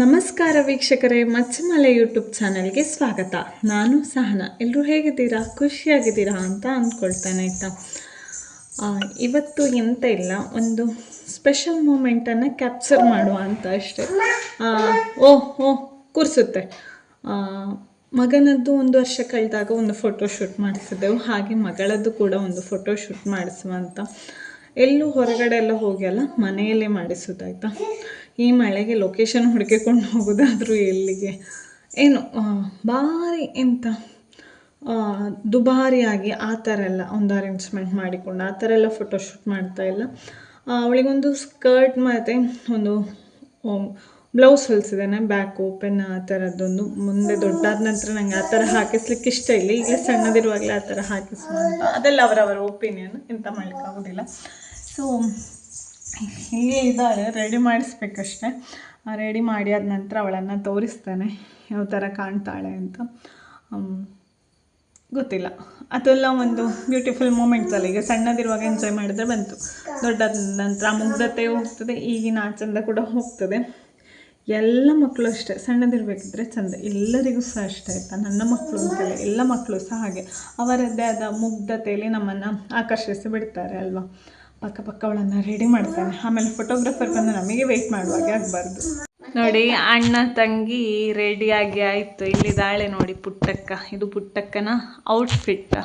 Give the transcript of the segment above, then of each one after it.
ನಮಸ್ಕಾರ ವೀಕ್ಷಕರೇ, ಮಚ್ಚಮಲೆ ಯೂಟ್ಯೂಬ್ ಚಾನೆಲ್ಗೆ ಸ್ವಾಗತ. ನಾನು ಸಹನ. ಎಲ್ಲರೂ ಹೇಗಿದ್ದೀರಾ? ಖುಷಿಯಾಗಿದ್ದೀರಾ ಅಂತ ಅಂದ್ಕೊಳ್ತೇನೆ, ಆಯಿತಾ? ಇವತ್ತು ಎಂತ ಇಲ್ಲ, ಒಂದು ಸ್ಪೆಷಲ್ ಮೂಮೆಂಟನ್ನು ಕ್ಯಾಪ್ಚರ್ ಮಾಡುವ ಅಂತ ಅಷ್ಟೇ. ಓ ಓ, ಕೂರಿಸುತ್ತೆ. ಮಗನದ್ದು ಒಂದು ವರ್ಷ ಕಳೆದಾಗ ಒಂದು ಫೋಟೋ ಶೂಟ್ ಮಾಡಿಸಿದ್ದೆವು. ಹಾಗೆ ಮಗಳದ್ದು ಕೂಡ ಒಂದು ಫೋಟೋ ಶೂಟ್ ಮಾಡಿಸುವ ಅಂತ. ಎಲ್ಲೂ ಹೊರಗಡೆ ಎಲ್ಲ ಹೋಗಿ ಅಲ್ಲ, ಮನೆಯಲ್ಲೇ ಮಾಡಿಸೋದಾಯ್ತಾ ಈ ಮಳೆಗೆ ಲೊಕೇಶನ್ ಹುಡುಕಿಕೊಂಡು ಹೋಗೋದಾದರೂ ಎಲ್ಲಿಗೆ? ಏನು ಭಾರಿ ಎಂಥ ದುಬಾರಿಯಾಗಿ ಆ ಥರ ಎಲ್ಲ ಒಂದು ಅರೇಂಜ್ಮೆಂಟ್ ಮಾಡಿಕೊಂಡು, ಆ ಥರ ಎಲ್ಲ ಫೋಟೋಶೂಟ್ ಮಾಡ್ತಾ ಇಲ್ಲ. ಅವಳಿಗೊಂದು ಸ್ಕರ್ಟ್ ಮತ್ತು ಒಂದು ಬ್ಲೌಸ್ ಹೊಲಿಸಿದ್ದೇನೆ ಬ್ಯಾಕ್ ಓಪನ್ ಆ ಥರದ್ದೊಂದು, ಮುಂದೆ ದೊಡ್ಡಾದ ನಂತರ ನನಗೆ ಆ ಥರ ಹಾಕಿಸ್ಲಿಕ್ಕೆ ಇಷ್ಟ ಇಲ್ಲ. ಈಗ ಸಣ್ಣದಿರುವಾಗಲೇ ಆ ಥರ ಹಾಕಿಸ್ಬೋದು ಅದೆಲ್ಲ ಅವರವರ ಒಪಿನಿಯನ್ ಎಂತ ಮಾಡಲಿಕ್ಕಾಗೋದಿಲ್ಲ ಸೊ ಇಲ್ಲಿ ಇದ್ದಾರೆ ರೆಡಿ ಮಾಡಿಸ್ಬೇಕಷ್ಟೆ. ರೆಡಿ ಮಾಡಿ ಆದ ನಂತರ ಅವಳನ್ನು ತೋರಿಸ್ತಾನೆ. ಯಾವ ಥರ ಕಾಣ್ತಾಳೆ ಅಂತ. ಗೊತ್ತಿಲ್ಲ. ಅದೆಲ್ಲ ಒಂದು ಬ್ಯೂಟಿಫುಲ್ ಮೂಮೆಂಟ್ಸ್ ಅಲ್ಲ. ಈಗ ಸಣ್ಣದಿರುವಾಗ ಎಂಜಾಯ್ ಮಾಡಿದ್ರೆ ಬಂತು. ದೊಡ್ಡದ ನಂತರ ಮುಗ್ಧತೆ ಹೋಗ್ತದೆ. ಈಗಿನ ಆ ಚಂದ ಕೂಡ ಹೋಗ್ತದೆ. ಎಲ್ಲ ಮಕ್ಕಳು ಅಷ್ಟೇ. ಸಣ್ಣದಿರಬೇಕಿದ್ರೆ ಚಂದ. ಎಲ್ಲರಿಗೂ ಸಹ ಅಷ್ಟೇ ಆಯಿತಾ? ನನ್ನ ಮಕ್ಕಳು ಅಂತಲ್ಲ ಎಲ್ಲ ಮಕ್ಕಳು ಸಹ ಹಾಗೆ. ಅವರದ್ದೇ ಆದ ಮುಗ್ಧತೆಯಲ್ಲಿ ನಮ್ಮನ್ನು ಆಕರ್ಷಿಸಿ ಬಿಡ್ತಾರೆ ಅಲ್ವಾ? ಪಕ್ಕ ಪಕ್ಕ ಅವಳನ್ನು ರೆಡಿ ಮಾಡ್ತಾನೆ. ಆಮೇಲೆ ಫೋಟೋಗ್ರಾಫರ್ ಬಂದು ನಮಗೆ ವೆಯ್ಟ್ ಮಾಡುವಾಗೆ ಆಗಬಾರ್ದು ನೋಡಿ, ಅಣ್ಣ ತಂಗಿ ರೆಡಿಯಾಗಿ ಆಯಿತು. ಇಲ್ಲಿದ್ದಾಳೆ ನೋಡಿ, ಪುಟ್ಟಕ್ಕ. ಇದು ಪುಟ್ಟಕ್ಕನ ಔಟ್ಫಿಟ್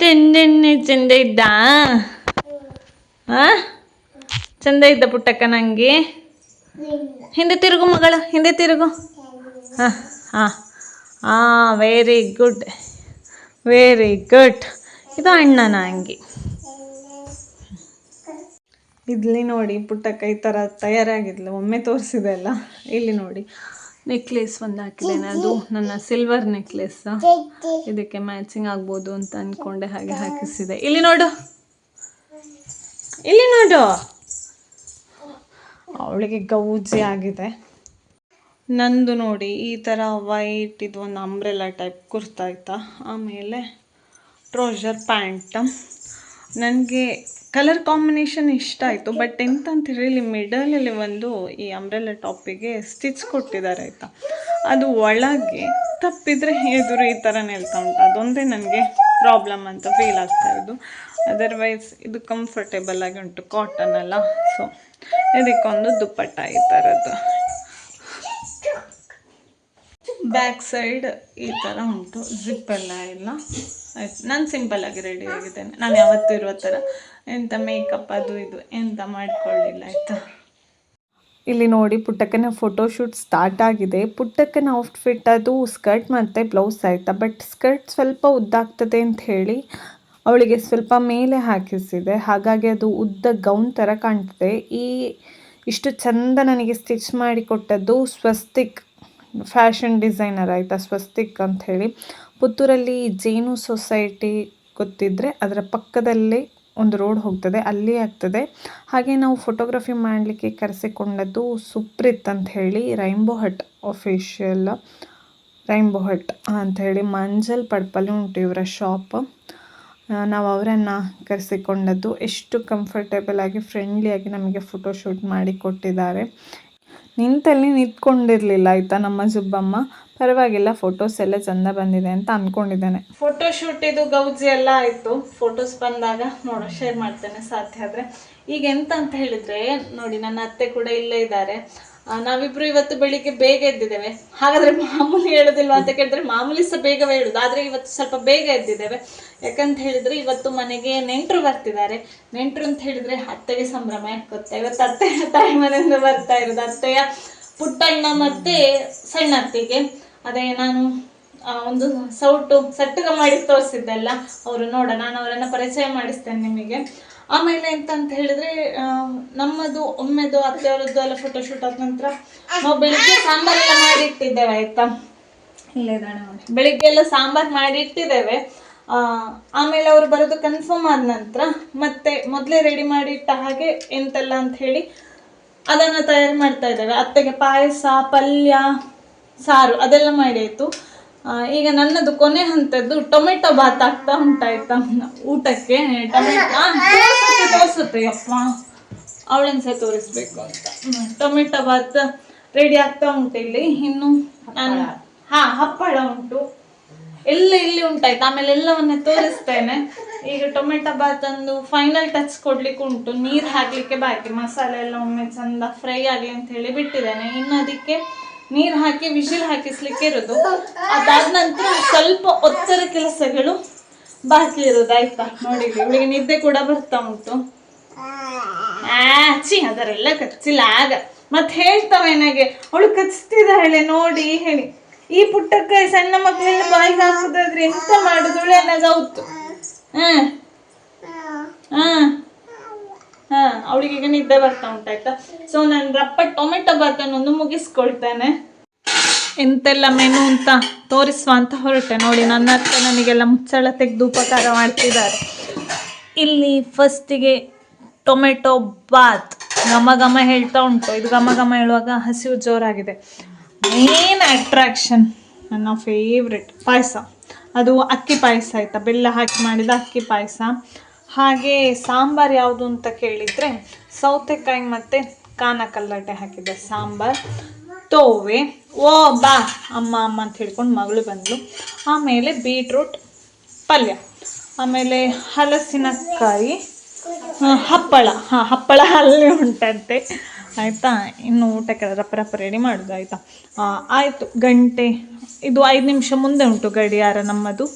ಚೆಂದೆಣ್ಣೆ ಚಂದ ಇದ್ದ? ಚಂದ ಇದ್ದ ಪುಟ್ಟಕ್ಕ ನಂಗೆ? ಹಿಂದೆ ತಿರುಗು ಮಗಳು, ಹಿಂದೆ ತಿರುಗು. ಹಾಂ ಹಾಂ. ಹಾಂ ವೆರಿ ಗುಡ್ ವೆರಿ ಗುಡ್ ಇದು ಅಣ್ಣನ ಅಂಗಿ ಇಲ್ಲಿ ನೋಡಿ ಪುಟ್ಟಕ್ಕ ಈ ಥರ ತಯಾರಾಗಿದ್ಲು. ಒಮ್ಮೆ ತೋರಿಸಿದೆ ಅಲ್ಲ. ಇಲ್ಲಿ ನೋಡಿ. ನೆಕ್ಲೇಸ್ ಒಂದು ಹಾಕಿದ್ದೇನೆ. ಅದು ನನ್ನ ಸಿಲ್ವರ್ ನೆಕ್ಲೇಸ್ ಇದಕ್ಕೆ ಮ್ಯಾಚಿಂಗ್ ಆಗ್ಬೋದು ಅಂತ ಅನ್ಕೊಂಡೆ ಹಾಗೆ ಹಾಕಿಸಿದೆ. ಇಲ್ಲಿ ನೋಡು. ಇಲ್ಲಿ ನೋಡು. ಅವಳಿಗೆ ಗೌಜಿ ಆಗಿದೆ. ನಂದು ನೋಡಿ, ಈ ಥರ ವೈಟ್ ಇದು ಒಂದು ಅಂಬ್ರೆಲಾ ಟೈಪ್ ಕುರ್ತಾ ಆಯ್ತಾ ಆಮೇಲೆ ಟ್ರೌಸರ್ ಪ್ಯಾಂಟ್ ನನಗೆ ಕಲರ್ ಕಾಂಬಿನೇಷನ್ ಇಷ್ಟ ಆಯಿತು ಬಟ್ ಎಂತ ಅಂತ ಹೇಳಿ ಇಲ್ಲಿ ಮಿಡಲಲ್ಲಿ ಒಂದು ಈ ಅಂಬ್ರೆಲ್ಲ ಟಾಪಿಗೆ ಸ್ಟಿಚ್ ಕೊಟ್ಟಿದ್ದಾರೆ ಆಯಿತಾ. ಅದು ಒಳಗೆ ತಪ್ಪಿದರೆ ಎದುರು ಈ ಥರ ನಿಲ್ತಾ ಉಂಟು. ಅದೊಂದೇ ನನಗೆ ಪ್ರಾಬ್ಲಮ್ ಅಂತ ಫೀಲ್ ಆಗ್ತಾ ಇರೋದು. ಅದರ್ವೈಸ್ ಇದು ಕಂಫರ್ಟೇಬಲ್ ಆಗಿ ಉಂಟು ಕಾಟನ್ ಅಲ್ಲ. ಸೊ ಇದಕ್ಕೊಂದು ದುಪ್ಪಟ್ಟ ಈ ಥರದ್ದು ಬ್ಯಾಕ್ ಸೈಡ್ ಈ ಥರ ಉಂಟು ಜಿಪ್ ಎಲ್ಲ ಇಲ್ಲ. ಆಯ್ತು. ನಾನು ಆಗಿ ರೆಡಿ ಆಗಿದ್ದೇನೆ. ನಾನು ಯಾವತ್ತೂ ಇರುವ ಥರ ಎಂತ ಮೇಕಪ್ ಅದು ಇದು ಎಂತ ಮಾಡ್ಕೊಳ್ಳಿಲ್ಲ, ಆಯಿತಾ? ಇಲ್ಲಿ ನೋಡಿ, ಪುಟ್ಟಕ್ಕನ ಫೋಟೋಶೂಟ್ ಸ್ಟಾರ್ಟ್ ಆಗಿದೆ. ಪುಟ್ಟಕ್ಕನ ಔಟ್ಫಿಟ್ ಅದು ಸ್ಕರ್ಟ್ ಮತ್ತು ಬ್ಲೌಸ್ ಆಯಿತಾ? ಬಟ್ ಸ್ಕರ್ಟ್ ಸ್ವಲ್ಪ ಉದ್ದಾಗ್ತದೆ ಅಂತ ಹೇಳಿ ಅವಳಿಗೆ ಸ್ವಲ್ಪ ಮೇಲೆ ಹಾಕಿಸಿದೆ. ಹಾಗಾಗಿ ಅದು ಉದ್ದ ಗೌನ್ ಥರ ಕಾಣ್ತದೆ. ಈ ಇಷ್ಟು ಚಂದ ನನಗೆ ಸ್ಟಿಚ್ ಮಾಡಿ ಕೊಟ್ಟದ್ದು ಸ್ವಸ್ತಿಕ್ ಫ್ಯಾಷನ್ ಡಿಸೈನರ್ ಆಯಿತಾ ಸ್ವಸ್ತಿಕ್ ಹೇಳಿ ಪುತ್ತೂರಲ್ಲಿ ಜೇನು ಸೊಸೈಟಿ ಗೊತ್ತಿದ್ದರೆ ಅದರ ಪಕ್ಕದಲ್ಲಿ ಒಂದು ರೋಡ್ ಹೋಗ್ತದೆ, ಅಲ್ಲಿ ಆಗ್ತದೆ. ಹಾಗೆ ನಾವು ಫೋಟೋಗ್ರಫಿ ಮಾಡಲಿಕ್ಕೆ ಕರೆಸಿಕೊಂಡದ್ದು ಸುಪ್ರೀತ್ ಅಂತ ಹೇಳಿ Rainbow Hut official Rainbow Hut ಅಂತ ಹೇಳಿ ಮಂಜಲ್ ಪಡ್ಪಲ್ಲಿ ಉಂಟು ಇವರ ಶಾಪ್. ನಾವು ಅವರನ್ನು ಕರೆಸಿಕೊಂಡದ್ದು ಎಷ್ಟು ಕಂಫರ್ಟೇಬಲ್ ಆಗಿ ಫ್ರೆಂಡ್ಲಿಯಾಗಿ ನಮಗೆ ಫೋಟೋಶೂಟ್ ಮಾಡಿ ಕೊಟ್ಟಿದ್ದಾರೆ. ನಿಂತಲ್ಲಿ ನಿಂತ್ಕೊಂಡಿರಲಿಲ್ಲ, ಆಯಿತಾ ನಮ್ಮ ಜುಬ್ಬಮ್ಮ ಪರವಾಗಿಲ್ಲ ಫೋಟೋಸ್ ಎಲ್ಲ ಚಂದ ಬಂದಿದೆ ಅಂತ ಅನ್ಕೊಂಡಿದ್ದೇನೆ. ಫೋಟೋ ಶೂಟ್ ಇದು ಗೌಜಿ ಎಲ್ಲ ಆಯಿತು. ಫೋಟೋಸ್ ಬಂದಾಗ ನೋಡ ಶೇರ್ ಮಾಡ್ತೇನೆ ಸಾಧ್ಯ ಆದರೆ. ಈಗ ಎಂತ ಅಂತ ಹೇಳಿದರೆ, ನೋಡಿ, ನನ್ನ ಅತ್ತೆ ಕೂಡ ಇಲ್ಲೇ ಇದ್ದಾರೆ. ನಾವಿಬ್ರು ಇವತ್ತು ಬೆಳಿಗ್ಗೆ ಬೇಗ ಎದ್ದಿದ್ದೇವೆ. ಹಾಗಾದ್ರೆ ಮಾಮೂಲಿ ಹೇಳೋದಿಲ್ವಾ ಅಂತ ಕೇಳಿದ್ರೆ ಮಾಮೂಲಿ ಸಹ ಬೇಗವೇ ಹೇಳುದು. ಆದ್ರೆ ಇವತ್ತು ಸ್ವಲ್ಪ ಬೇಗ ಎದ್ದಿದ್ದೇವೆ. ಯಾಕಂತ ಹೇಳಿದ್ರೆ ಇವತ್ತು ಮನೆಗೆ ನೆಂಟರು ಬರ್ತಿದ್ದಾರೆ. ನೆಂಟರು ಅಂತ ಹೇಳಿದ್ರೆ ಅತ್ತೆಗೆ ಸಂಭ್ರಮ ಗೊತ್ತಾ? ಇವತ್ತು ಅತ್ತೆಯ ತಾಯಿ ಮನೆಯಿಂದ ಬರ್ತಾ ಇರೋದು. ಅತ್ತೆಯ ಪುಟ್ಟಣ್ಣ ಮತ್ತೆ ಸಣ್ಣ ಅತ್ತಿಗೆ. ಅದೇ ನಾನು ಒಂದು ಸೌಟು ಸಟ್ಟಗ ಮಾಡಿ ತೋರಿಸಿದ್ದೆಲ್ಲ. ಅವರು ನೋಡ ನಾನು ಅವರನ್ನ ಪರಿಚಯ ಮಾಡಿಸ್ತೇನೆ ನಿಮಗೆ. ಆಮೇಲೆ ಎಂತ ಅಂತ ಹೇಳಿದ್ರೆ ನಮ್ಮದು ಒಮ್ಮೆದು ಅತ್ತೆಯವರದ್ದು ಎಲ್ಲ ಫೋಟೋಶೂಟ್ ಆದ ನಂತರ ನಾವು ಬೆಳಿಗ್ಗೆ ಸಾಂಬಾರೆಲ್ಲ ಮಾಡಿ ಇಟ್ಟಿದ್ದೇವೆ ಆಯ್ತಾ? ಇಲ್ಲೇ ಇದ್ದಾಳೆ ನೋಡಿ ಬೆಳಿಗ್ಗೆ ಎಲ್ಲ ಸಾಂಬಾರ್ ಮಾಡಿ ಇಟ್ಟಿದ್ದೇವೆ. ಆಮೇಲೆ ಅವರು ಬರೋದು ಕನ್ಫರ್ಮ್ ಆದ ನಂತರ ಮತ್ತೆ ಮೊದಲೇ ರೆಡಿ ಮಾಡಿ ಇಟ್ಟ ಹಾಗೆ ಎಂತೆಲ್ಲ ಅಂತ ಹೇಳಿ ಅದನ್ನು ತಯಾರು ಮಾಡ್ತಾ ಇದ್ದೇವೆ. ಅತ್ತೆಗೆ ಪಾಯಸ ಪಲ್ಯ ಸಾರು ಅದೆಲ್ಲ ಮಾಡಿ ಆಯಿತು. ಈಗ ನನ್ನದು ಕೊನೆ ಹಂತದ್ದು ಟೊಮೆಟೊ ಬಾತ್ ಆಗ್ತಾ ಉಂಟಾಯ್ತಾ ಊಟಕ್ಕೆ ಟೊಮೆಟೊ. ತೋರಿಸುತ್ತೆ ಅವಳನ್ನ ಸಹ ತೋರಿಸ್ಬೇಕು ಅಂತ. ಟೊಮೆಟೊ ಬಾತ್ ರೆಡಿ ಆಗ್ತಾ ಉಂಟು ಇಲ್ಲಿ. ಇನ್ನು ನಾನು ಹಾ, ಹಪ್ಪಳ ಉಂಟು. ಎಲ್ಲ ಇಲ್ಲಿ ಉಂಟಾಯ್ತು. ಆಮೇಲೆ ಎಲ್ಲವನ್ನ ತೋರಿಸ್ತೇನೆ. ಈಗ ಟೊಮೆಟೊ ಬಾತ್ ಒಂದು ಫೈನಲ್ ಟಚ್ ಕೊಡ್ಲಿಕ್ಕೆ ಉಂಟು. ನೀರು ಹಾಕ್ಲಿಕ್ಕೆ ಬಾಕಿ. ಮಸಾಲೆ ಎಲ್ಲ ಒಮ್ಮೆ ಚಂದ ಫ್ರೈ ಆಗಲಿ ಅಂತ ಹೇಳಿ ಬಿಟ್ಟಿದ್ದೇನೆ. ಇನ್ನು ಅದಕ್ಕೆ ನೀರು ಹಾಕಿ ವಿಶಿಲ್ ಹಾಕಿಸ್ಲಿಕ್ಕೆ ಇರೋದು. ಅದಾದ ನಂತರ ಸ್ವಲ್ಪ ಒತ್ತರ ಕೆಲಸಗಳು ಬಾಕಿ ಇರೋದು, ಆಯ್ತಾ? ನೋಡಿ, ಇವಳಿಗೆ ನಿದ್ದೆ ಕೂಡ ಬರ್ತಾ ಉಂಟು. ಆಚಿ ಅದರೆಲ್ಲ ಕಚ್ಚಿಲ್ಲ. ಆಗ ಮತ್ತೆ ಹೇಳ್ತಾವೆ ನನಗೆ ಅವಳು ಕಚ್ತಿದ್ದಾಳೆ ನೋಡಿ, ಹೇಳಿ. ಈ ಪುಟ್ಟಕ್ಕ ಸಣ್ಣ ಮಕ್ಕಳೆಲ್ಲ ಬಾಯಿಗೆ ಹಾಕುದಾದ್ರೆ ಎಂತ ಮಾಡುದು? ಅನ್ನೋದು ಹೌದು ಹ್ಮ್ ಹಾ. ಅವಳಿಗೆ ಈಗ ನಿದ್ದೆ ಬರ್ತಾ ಉಂಟಾಯ್ತಾ ಸೊ ನಾನು ರಪ್ಪ ಟೊಮೆಟೊ ಒಂದು ಮುಗಿಸ್ಕೊಳ್ತೇನೆ. ಎಂತೆಲ್ಲ ಮೆನು ಅಂತ ತೋರಿಸುವ ಅಂತ ಹೊರಟೆ. ನೋಡಿ, ನನ್ನ ಅತ್ತೆ ನನಗೆಲ್ಲ ಮುಚ್ಚಳ ತೆಗೆದು ಉಪಕಾರ ಮಾಡ್ತಿದ್ದಾರೆ. ಇಲ್ಲಿ ಫಸ್ಟಿಗೆ ಟೊಮೆಟೊ ಬಾತ್ ಘಮ ಘಮ ಹೇಳ್ತಾ ಉಂಟು. ಇದು ಘಮ ಘಮ ಹೇಳುವಾಗ ಹಸಿವು ಜೋರಾಗಿದೆ. ಮೇನ್ ಅಟ್ರಾಕ್ಷನ್ ನನ್ನ ಫೇವ್ರೆಟ್ ಪಾಯಸ. ಅದು ಅಕ್ಕಿ ಪಾಯಸ, ಆಯಿತಾ? ಬೆಲ್ಲ ಹಾಕಿ ಮಾಡಿದ ಅಕ್ಕಿ ಪಾಯಸ. ಹಾಗೆ ಸಾಂಬಾರು ಯಾವುದು ಅಂತ ಕೇಳಿದರೆ ಸೌತೆಕಾಯಿ ಮತ್ತು ಕಾನ ಕಲ್ಲಟೆ ಹಾಕಿದೆ ಸಾಂಬಾರ್, ತೋವೆ ಓ ಬಾ ಅಮ್ಮ ಅಮ್ಮ ಅಂತ ಹೇಳ್ಕೊಂಡು ಮಗಳು ಬಂದಳು ಆಮೇಲೆ ಬೀಟ್ರೂಟ್ ಪಲ್ಯ. ಆಮೇಲೆ ಹಲಸಿನಕಾಯಿ ಹಪ್ಪಳ. ಹಾಂ, ಹಪ್ಪಳ ಅಲ್ಲಿ ಉಂಟಂತೆ. ಆಯಿತಾ? ಇನ್ನು ಊಟಕ್ಕೆ ರಪ್ಪ ರಪ್ಪ ರೆಡಿ ಮಾಡೋದು, ಆಯಿತಾ? ಆಯಿತು, ಗಂಟೆ, ಇದು ಐದು ನಿಮಿಷ ಮುಂದೆ ಉಂಟು ಗಡಿಯಾರ ನಮ್ಮದು.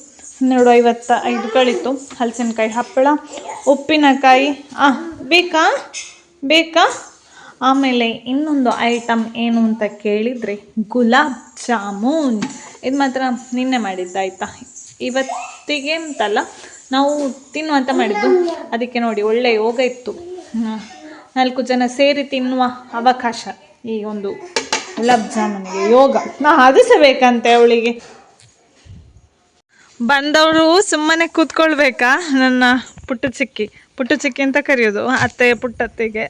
ಹನ್ನೆರಡು ಐವತ್ತ ಐದು ಕಳೀತು. ಹಲಸಿನಕಾಯಿ ಹಪ್ಪಳ, ಉಪ್ಪಿನಕಾಯಿ. ಆ, ಬೇಕಾ? ಬೇಕಾ? ಆಮೇಲೆ ಇನ್ನೊಂದು ಐಟಮ್ ಏನು ಅಂತ ಕೇಳಿದರೆ ಗುಲಾಬ್ ಜಾಮೂನ್. ಇದು ಮಾತ್ರ ನಿನ್ನೆ ಮಾಡಿದ್ದಾಯ್ತಾ ಇವತ್ತಿಗೆ ಅಂತಲ್ಲ, ನಾವು ತಿನ್ನುವಂತ ಮಾಡಿದ್ದು. ಅದಕ್ಕೆ ನೋಡಿ, ಒಳ್ಳೆ ಯೋಗ ಇತ್ತು. ನಾಲ್ಕು ಜನ ಸೇರಿ ತಿನ್ನುವ ಅವಕಾಶ ಈ ಒಂದು ಗುಲಾಬ್ ಜಾಮೂನಿಗೆ ಯೋಗ. ನಾ, ಅದು ಬೇಕಂತೆ ಅವಳಿಗೆ. ಬಂದವರು ಸುಮ್ಮನೆ ಕೂತ್ಕೊಳ್ಬೇಕಾ? ನನ್ನ ಪುಟ್ಟ ಚಿಕ್ಕಿ. ಪುಟ್ಟ ಚಿಕ್ಕಿ ಅಂತ ಕರೆಯೋದು. ಅತ್ತೆ ಪುಟ್ಟತ್ತೆಗೆ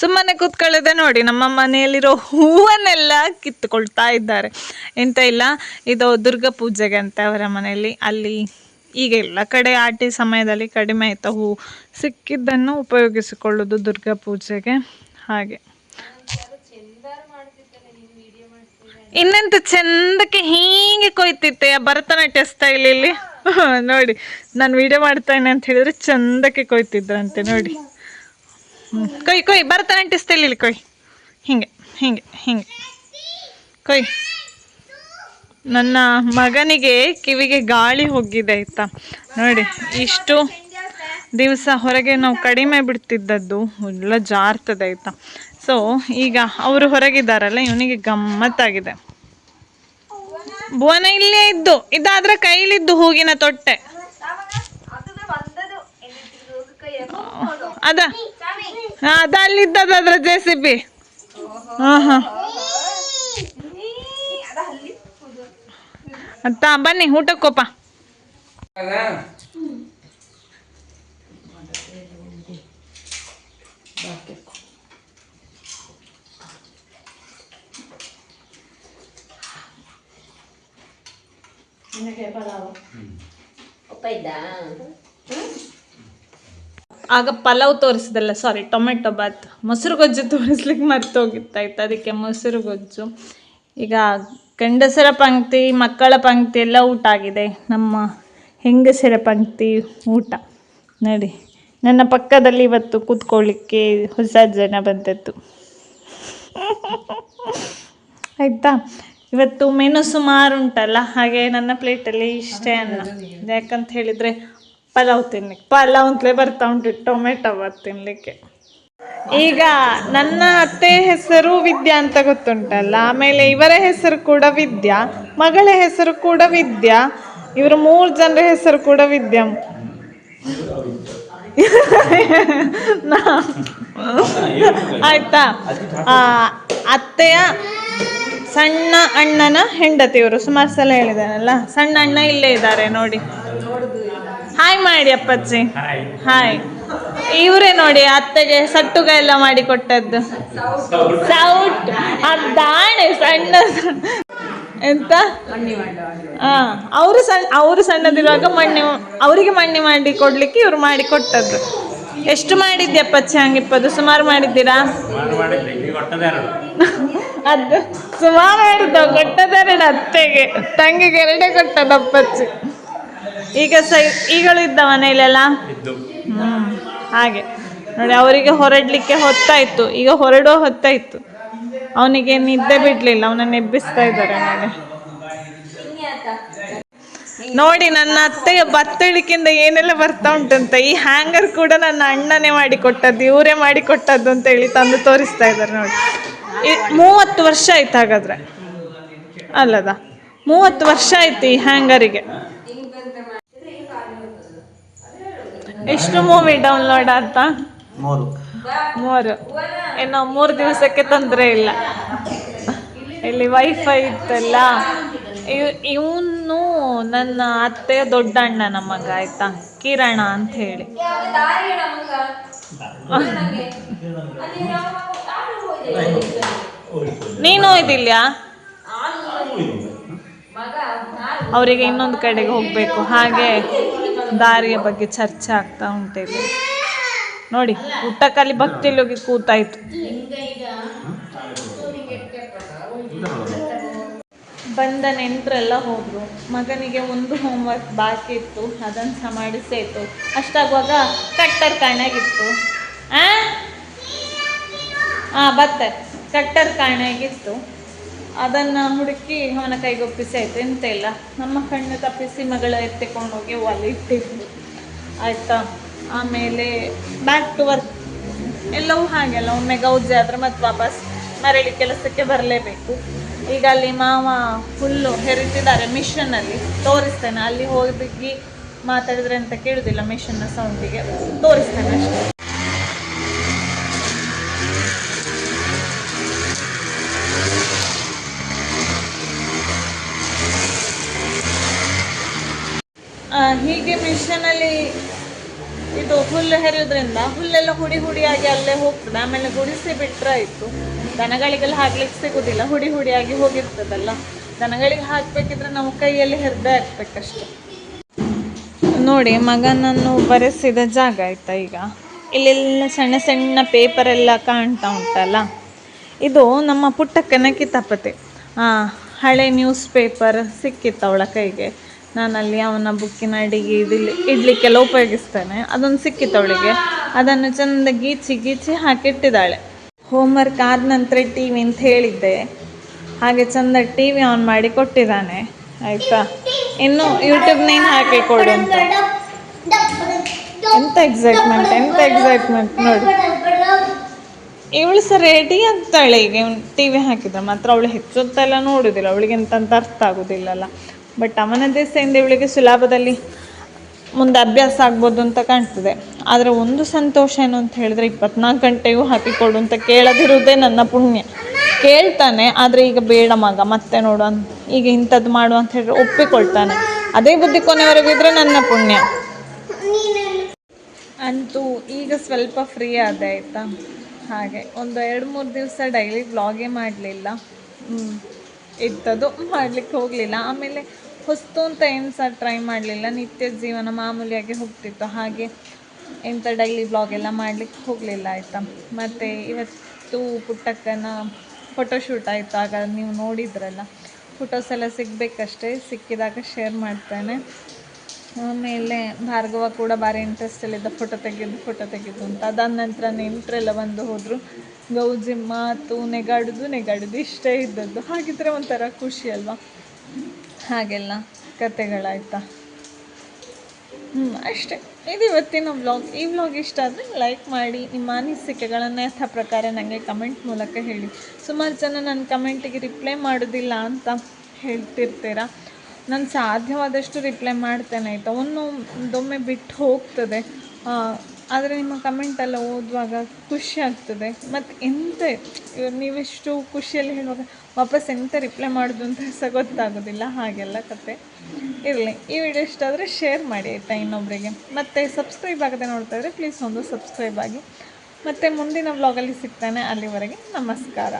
ಸುಮ್ಮನೆ ಕೂತ್ಕೊಳ್ಳೋದೆ ನೋಡಿ, ನಮ್ಮ ಮನೆಯಲ್ಲಿರೋ ಹೂವನ್ನೆಲ್ಲ ಕಿತ್ತುಕೊಳ್ತಾ ಇದ್ದಾರೆ. ಎಂತ ಇಲ್ಲ, ಇದು ದುರ್ಗಾ ಪೂಜೆಗೆ ಅಂತ ಅವರ ಮನೆಯಲ್ಲಿ. ಅಲ್ಲಿ ಈಗ ಎಲ್ಲ ಕಡೆ ಆಟಿ ಸಮಯದಲ್ಲಿ ಕಡಿಮೆ ಆಯ್ತಾ ಹೂವು ಸಿಕ್ಕಿದ್ದನ್ನು ಉಪಯೋಗಿಸಿಕೊಳ್ಳೋದು ದುರ್ಗಾ ಪೂಜೆಗೆ ಹಾಗೆ. ಇನ್ನೆಂತ ಚಂದಕ್ಕೆ ಹೀಗೆ ಕೊಯ್ತಿತ್ತೆ ಭರತನಾಟ್ಯ ಸ್ಟೈಲ್ ಇಲ್ಲಿ ನೋಡಿ, ನಾನು ವಿಡಿಯೋ ಮಾಡ್ತೇನೆ ಅಂತ ಹೇಳಿದ್ರೆ ಚಂದಕ್ಕೆ ಕೊಯ್ತಿದ್ರಂತೆ, ನೋಡಿ. ಕೊಯ್ ಕೊಯ್, ಭರತನಾಟ್ಯ ಸ್ಟೈಲ್ ಇಲ್ಲಿ ಕೊಯ್. ಹಿಂಗೆ ಹಿಂಗೆ ಹಿಂಗೆ. ಕೊಯ್. ನನ್ನ ಮಗನಿಗೆ ಕಿವಿಗೆ ಗಾಳಿ ಹೋಗಿದೆ ಆಯ್ತಾ? ನೋಡಿ, ಇಷ್ಟು ದಿವಸ ಹೊರಗೆ ನಾವು ಕಡಿಮೆ ಬಿಡ್ತಿದ್ದದ್ದು ಎಲ್ಲ ಜಾರ್ತದೆ ಆಯ್ತಾ? ಸೊ ಈಗ ಅವರು ಹೊರಗಿದ್ದಾರಲ್ಲ, ಇವನಿಗೆ ಗಮ್ಮತ್ತಾಗಿದೆ. ಭುವನ ಇಲ್ಲೇ ಇದ್ದು, ಇದಾದ್ರೆ ಕೈಲಿದ್ದು ಹೂಗಿನ ತೊಟ್ಟೆ. ಅದ ಅದ ಅಲ್ಲಿದ್ದದ ಜೆ ಸಿ ಬಿ ಹಾ ಹಾ. ಅಂತ ಬನ್ನಿ, ಊಟಕ್ಕೋಪ. ಆಗ ಪಲಾವ್ ತೋರಿಸಿದಲ್ಲ ಸಾರಿ ಟೊಮೆಟೊ ಬಾತ್ ಮೊಸರು ಗೊಜ್ಜು ತೋರಿಸ್ಲಿಕ್ಕೆ ಮರ್ತೋಗಿತ್ತಾಯ್ತು ಅದಕ್ಕೆ ಮೊಸರು ಗೊಜ್ಜು. ಈಗ ಗಂಡಸರ ಪಂಕ್ತಿ ಮಕ್ಕಳ ಪಂಕ್ತಿ ಎಲ್ಲ ಊಟ ಆಗಿದೆ. ನಮ್ಮ ಹೆಂಗಸರ ಪಂಕ್ತಿ ಊಟ. ನೋಡಿ ನನ್ನ ಪಕ್ಕದಲ್ಲಿ ಇವತ್ತು ಕೂತ್ಕೊಳ್ಳಿಕ್ಕೆ ಹೊಸ ಜನ ಬಂದದ್ದು. ಆಯಿತಾ? ಇವತ್ತು ಮೆನು ಸುಮಾರು ಉಂಟಲ್ಲ ಹಾಗೆ ನನ್ನ ಪ್ಲೇಟಲ್ಲಿ ಇಷ್ಟೇ ಅನ್ನ. ಯಾಕಂತ ಹೇಳಿದರೆ ಪಲಾವ್ ತಿನ್ಲಿಕ್ಕೆ ಪಲಾವ್ ಅಂತಲೇ ಬರ್ತಾ ಉಂಟು ಟೊಮೆಟೊ ಬಾತ್ ತಿನ್ನಲಿಕ್ಕೆ ಈಗ ನನ್ನ ಅತ್ತೆ ಹೆಸರು ವಿದ್ಯಾ ಅಂತ ಗೊತ್ತುಂಟಲ್ಲ ಆಮೇಲೆ ಇವರ ಹೆಸರು ಕೂಡ ವಿದ್ಯಾ ಮಗಳ ಹೆಸರು ಕೂಡ ವಿದ್ಯಾ ಇವರು ಮೂರು ಜನರ ಹೆಸರು ಕೂಡ ವಿದ್ಯಾ. ನಾ- ಆಯ್ತಾ? ಆ, ಅತ್ತೆಯ ಸಣ್ಣ ಅಣ್ಣನ ಹೆಂಡತಿಯವರು ಸುಮಾರು ಸಲ ಹೇಳಿದಾರಲ್ಲ ಸಣ್ಣ ಅಣ್ಣ ಇಲ್ಲೇ ಇದ್ದಾರೆ ನೋಡಿ. ಹಾಯ್ ಮಾಡಿ ಅಪ್ಪಚ್ಚಿ ಹಾಯ್ ಇವರೇ ನೋಡಿ ಅತ್ತೆಗೆ ಸಟ್ಟುಗ ಎಲ್ಲ ಮಾಡಿ ಕೊಟ್ಟದ್ದು. ಸೌಟ್ ಅದಾಣೆ ಸಣ್ಣ ಎಂತ? ಹಾ ಅವರು ಸಣ್ಣ ಅವರು ಸಣ್ಣದಿರುವಾಗ ಮಣ್ಣೆ ಅವರಿಗೆ ಮಣ್ಣೆ ಮಾಡಿ ಕೊಡ್ಲಿಕ್ಕೆ ಇವ್ರು ಮಾಡಿ ಕೊಟ್ಟದ್ದು. ಎಷ್ಟು ಮಾಡಿದ್ಯಪ್ಪ ಹಂಗಿಪ್ಪದು? ಸುಮಾರು ಮಾಡಿದ್ದೀರಾ? ಅದು ಸುಮಾರು ಮಾಡಿದ್ದ ಕೊಟ್ಟದಾರೆ ಅತ್ತೆಗೆ ತಂಗಿಗೆ ಎರಡೇ ಕೊಟ್ಟದಪ್ಪಚ್ಚಿ ಈಗ ಸೈ ಈಗಳು ಇದ್ದ ಮನೆಯಲ್ಲೆಲ್ಲ? ಹ್ಮ್ ಹಾಗೆ. ನೋಡಿ ಅವರಿಗೆ ಹೊರಡ್ಲಿಕ್ಕೆ ಹೊತ್ತಾಯ್ತು. ಈಗ ಹೊರಡೋ ಹೊತ್ತಾಯ್ತು. ಅವನಿಗೆ ನಿದ್ದೆ ಬಿಡ್ಲಿಲ್ಲ ಅವನನ್ನ ಎಬ್ಬಿಸ್ತಾ ಇದ್ದಾರೆ ನೋಡಿ ನೋಡಿ ನನ್ನ ಅತ್ತೆಯ ಬತ್ತಳಿಕಿಂದ ಏನೆಲ್ಲ ಬರ್ತಾ ಉಂಟಂತ ಈ ಹ್ಯಾಂಗರ್ ಕೂಡ ನನ್ನ ಅಣ್ಣನೇ ಮಾಡಿ ಕೊಟ್ಟದ್ದು ಇವರೇ ಮಾಡಿ ಕೊಟ್ಟದ್ದು ಅಂತ ಹೇಳಿ ತಂದು ತೋರಿಸ್ತಾ ಇದ್ದಾರೆ ನೋಡಿ. ಮೂವತ್ತು ವರ್ಷ ಆಯ್ತು ಹಾಗಾದ್ರೆ. ಅಲ್ಲದ? ಮೂವತ್ತು ವರ್ಷ ಆಯ್ತು ಈ ಹ್ಯಾಂಗರಿಗೆ. ಎಷ್ಟು ಮೂವಿ ಡೌನ್ಲೋಡ್ ಅಂತ? ಮೂರು. ಮೂರು. ಇನ್ನು ಮೂರು ದಿವಸಕ್ಕೆ ತೊಂದರೆ ಇಲ್ಲ. ಇಲ್ಲಿ ವೈಫೈ ಇತ್ತಲ್ಲ. ಇವನು ನನ್ನ ಅತ್ತೆ ದೊಡ್ಡ ಅಣ್ಣನ ಮಗ ಆಯ್ತಾ? ಕಿರಣ ಅಂತ ಹೇಳಿ. ನೀನು ಇದಿಲ್ಲ ಅವರಿಗೆ ಇನ್ನೊಂದು ಕಡೆಗೆ ಹೋಗಬೇಕು. ಹಾಗೆ ದಾರಿಯ ಬಗ್ಗೆ ಚರ್ಚೆ ಆಗ್ತಾ ಉಂಟು ಇಲ್ಲಿ. ನೋಡಿ ಊಟಕ್ಕಲ್ಲಿ ಭಕ್ತಿಯಲ್ಲಿ ಹೋಗಿ ಕೂತಾಯ್ತು. ಬಂದ ನೆಂಟರೆಲ್ಲ ಹೋದ್ರು. ಮಗನಿಗೆ ಒಂದು ಹೋಮ್ವರ್ಕ್ ಬಾಕಿ ಇತ್ತು. ಅದನ್ನು ಸಹ ಮಾಡಿಸಾಯ್ತು ಅಷ್ಟಾಗುವಾಗ ಕಟ್ಟರ್ ಕಾಣಾಗಿತ್ತು. ಆ? ಹಾಂ ಬತ್ತೆ. ಕಟ್ಟರ್ ಕಾಣೆಯಾಗಿತ್ತು. ಅದನ್ನು ಹುಡುಕಿ ಅವನ ಕೈಗೊಪ್ಪಿಸಿ ಆಯಿತು. ಎಂತ ಇಲ್ಲ. ನಮ್ಮ ಕಣ್ಣು ತಪ್ಪಿಸಿ ಮಗಳ ಎತ್ತಿಕೊಂಡು ಹೋಗಿ ಒಲೆ ಇಟ್ಟಿದ್ದು ಆಯ್ತಾ? ಆಮೇಲೆ ಬ್ಯಾಕ್ ಟು ವರ್ಕ್ ಎಲ್ಲವೂ ಹಾಗೆಲ್ಲ ಒಮ್ಮೆ ಗೌಜಿ ಆದರೆ ಮತ್ತೆ ವಾಪಸ್ ಮರಳಿ ಕೆಲಸಕ್ಕೆ ಬರಲೇಬೇಕು. ಈಗ ಅಲ್ಲಿ ಮಾವ ಫುಲ್ಲು ಹೆರಿತಿದ್ದಾರೆ ಮಿಷನಲ್ಲಿ ತೋರಿಸ್ತೇನೆ. ಅಲ್ಲಿ ಹೋಗಿ ಮಾತಾಡಿದ್ರೆ ಅಂತ ಕೇಳುದಿಲ್ಲ ಮಿಷನ್ನ ಸೌಂಡಿಗೆ ತೋರಿಸ್ತೇನೆ ಅಷ್ಟೇ. ಹೀಗೆ ಮಿಷನಲ್ಲಿ ಇದು ಹುಲ್ಲು ಹೆರಿಯೋದ್ರಿಂದ ಹುಲ್ಲೆಲ್ಲ ಹುಡಿ ಹುಡಿಯಾಗಿ ಅಲ್ಲೇ ಹೋಗ್ತದೆ. ಆಮೇಲೆ ಗುಡಿಸಿ ಬಿಟ್ರೆ ಆಯಿತು. ದನಗಳಿಗೆಲ್ಲ ಹಾಕ್ಲಿಕ್ಕೆ ಸಿಗೋದಿಲ್ಲ. ಹುಡಿ ಹುಡಿಯಾಗಿ ಹೋಗಿರ್ತದಲ್ಲ. ದನಗಳಿಗೆ ಹಾಕ್ಬೇಕಿದ್ರೆ ನಾವು ಕೈಯಲ್ಲಿ ಹೆರ್ದೆ ಹಾಕ್ಬೇಕಷ್ಟೆ. ನೋಡಿ ಮಗನನ್ನು ಬರೆಸಿದ ಜಾಗ ಆಯ್ತಾ ಈಗ? ಇಲ್ಲೆಲ್ಲ ಸಣ್ಣ ಸಣ್ಣ ಪೇಪರ್ ಎಲ್ಲ ಕಾಣ್ತಾ ಉಂಟಲ್ಲ? ಇದು ನಮ್ಮ ಪುಟ್ಟಕ್ಕನ ಕಿತಾಪತಿ ಆ, ಹಳೆ ನ್ಯೂಸ್ ಪೇಪರ್ ಸಿಕ್ಕಿತ್ತು ಅವಳ ಕೈಗೆ. ನಾನಲ್ಲಿ ಅವನ ಬುಕ್ಕಿನ ಅಡಿಗೆ ಇದಿಲ್ಲಿ ಇಡ್ಲಿಕ್ಕೆಲ್ಲ ಉಪಯೋಗಿಸ್ತೇನೆ. ಅದೊಂದು ಸಿಕ್ಕಿತ್ತು ಅವಳಿಗೆ. ಅದನ್ನು ಚೆಂದ ಗೀಚಿ ಗೀಚಿ ಹಾಕಿಟ್ಟಿದ್ದಾಳೆ ಹೋಮ್ವರ್ಕ್ ಆದ ನಂತರ ಟಿ ವಿ ಅಂತ ಹೇಳಿದ್ದೆ. ಹಾಗೆ ಚೆಂದ ಟಿ ವಿ ಆನ್ ಮಾಡಿ ಕೊಟ್ಟಿದ್ದಾನೆ. ಆಯಿತಾ? ಇನ್ನು ಯೂಟ್ಯೂಬ್ನೇನು ಹಾಕಿ ಕೊಡು ಅಂತ. ಎಂತ ಎಕ್ಸೈಟ್ಮೆಂಟ್ ಎಂಥ ಎಕ್ಸೈಟ್ಮೆಂಟ್ ನೋಡಿ. ಇವಳು ಸಹ ರೆಡಿ ಆಗ್ತಾಳೆ. ಈಗ ಟಿ ವಿ ಹಾಕಿದ್ರೆ ಮಾತ್ರ ಅವಳು ಹೆಚ್ಚೊತ್ತೆಲ್ಲ ನೋಡೋದಿಲ್ಲ. ಅವಳಿಗೆ ಎಂತಂತ ಅರ್ಥ ಆಗೋದಿಲ್ಲಲ್ಲ. ಬಟ್ ಅವನ ದೇಶದಿಂದ ಇವಳಿಗೆ ಸುಲಭದಲ್ಲಿ ಮುಂದೆ ಅಭ್ಯಾಸ ಆಗ್ಬೋದು ಅಂತ ಕಾಣ್ತದೆ. ಆದರೆ ಒಂದು ಸಂತೋಷ ಏನು ಅಂತ ಹೇಳಿದ್ರೆ ಇಪ್ಪತ್ನಾಲ್ಕು ಗಂಟೆಗೂ ಹಾಕಿಕೊಡು ಅಂತ ಕೇಳದಿರುವುದೇ ನನ್ನ ಪುಣ್ಯ. ಕೇಳ್ತಾನೆ, ಆದರೆ ಈಗ ಬೇಡ ಮಗ, ಮತ್ತೆ ನೋಡು ಅಂತ, ಈಗ ಇಂಥದ್ದು ಮಾಡು ಅಂತ ಹೇಳಿದ್ರೆ ಒಪ್ಪಿಕೊಳ್ತಾನೆ. ಅದೇ ಬುದ್ಧಿ ಕೊನೆವರೆಗೂ ಇದ್ರೆ ನನ್ನ ಪುಣ್ಯ. ಅಂತೂ ಈಗ ಸ್ವಲ್ಪ ಫ್ರೀ ಆದೆ ಆಯಿತಾ? ಹಾಗೆ, ಒಂದು ಎರಡು ಮೂರು ದಿವಸ ಡೈಲಿ ವ್ಲಾಗೇ ಮಾಡಲಿಲ್ಲ. ಇತ್ತದು ಮಾಡಲಿಕ್ಕೆ ಹೋಗಲಿಲ್ಲ. ಆಮೇಲೆ ಹೊಸ್ತು ಅಂತ ಏನು ಸಹ ಟ್ರೈ ಮಾಡಲಿಲ್ಲ. ನಿತ್ಯ ಜೀವನ ಮಾಮೂಲಿಯಾಗಿ ಹೋಗ್ತಿತ್ತು. ಹಾಗೆ ಎಂಥ ಡೈಲಿ ಬ್ಲಾಗ್ ಎಲ್ಲ ಮಾಡಲಿಕ್ಕೆ ಹೋಗಲಿಲ್ಲ ಆಯಿತಾ. ಮತ್ತು ಇವತ್ತು ಪುಟ್ಟಕ್ಕನ ಫೋಟೋಶೂಟ್ ಆಯಿತು. ಆಗ ನೀವು ನೋಡಿದ್ರಲ್ಲ. ಫೋಟೋಸ್ ಎಲ್ಲ ಸಿಗಬೇಕಷ್ಟೇ. ಸಿಕ್ಕಿದಾಗ ಶೇರ್ ಮಾಡ್ತೇನೆ. ಆಮೇಲೆ ಭಾರ್ಗವ ಕೂಡ ಭಾರಿ ಇಂಟ್ರೆಸ್ಟಲ್ಲಿದ್ದ ಫೋಟೋ ತೆಗೆದು ಫೋಟೋ ತೆಗೆದು ಅಂತ. ಅದಾದ ನಂತರ ನೆಂಟರೆಲ್ಲ ಬಂದು ಹೋದರು. ಗೌಜಿ ಮಾತು, ನೆಗಾಡೋದು ನೆಗಾಡೋದು, ಇಷ್ಟೇ ಇದ್ದದ್ದು. ಹಾಗಿದ್ರೆ ಒಂಥರ ಖುಷಿ ಅಲ್ವಾ? ಹಾಗೆಲ್ಲ ಕತೆಗಳಾಯ್ತಾ? ಹ್ಞೂ ಅಷ್ಟೇ. ಇದು ಇವತ್ತಿನ ವ್ಲಾಗ್ ಈ ವ್ಲಾಗ್ ಇಷ್ಟ ಆದರೆ ಲೈಕ್ ಮಾಡಿ. ನಿಮ್ಮ ಅನಿಸಿಕೆಗಳನ್ನು ಯಥ ಪ್ರಕಾರ ನನಗೆ ಕಮೆಂಟ್ ಮೂಲಕ ಹೇಳಿ. ಸುಮಾರು ಜನ ನನ್ನ ಕಮೆಂಟಿಗೆ ರಿಪ್ಲೈ ಮಾಡೋದಿಲ್ಲ ಅಂತ ಹೇಳ್ತಿರ್ತೀರ? ನಾನು ಸಾಧ್ಯವಾದಷ್ಟು ರಿಪ್ಲೈ ಮಾಡ್ತೇನೆ, ಆಯಿತಾ? ಒಂದೊಮ್ಮೆ ಬಿಟ್ಟು ಹೋಗ್ತದೆ. ಆದರೆ ನಿಮ್ಮ ಕಮೆಂಟೆಲ್ಲ ಓದುವಾಗ ಖುಷಿ ಆಗ್ತದೆ. ಮತ್ತು ಎಂತ, ನೀವೆಷ್ಟು ಖುಷಿಯಲ್ಲಿ ಹೇಳುವಾಗ ವಾಪಸ್ ಎಂತ ರಿಪ್ಲೈ ಮಾಡೋದು ಅಂತ ಸಹ ಗೊತ್ತಾಗೋದಿಲ್ಲ. ಹಾಗೆಲ್ಲ ಕತೆ ಇರಲಿ. ಈ ವಿಡಿಯೋ ಇಷ್ಟ ಆದರೆ ಶೇರ್ ಮಾಡಿ, ಆಯಿತಾ ಇನ್ನೊಬ್ಬರಿಗೆ ಮತ್ತು ಸಬ್ಸ್ಕ್ರೈಬ್ ಆಗದೆ ನೋಡ್ತಾ ಇದ್ದರೆ ಪ್ಲೀಸ್ ಒಂದು ಸಬ್ಸ್ಕ್ರೈಬ್ ಆಗಿ. ಮತ್ತು ಮುಂದಿನ ವ್ಲಾಗಲ್ಲಿ ಸಿಗ್ತಾನೆ. ಅಲ್ಲಿವರೆಗೆ ನಮಸ್ಕಾರ.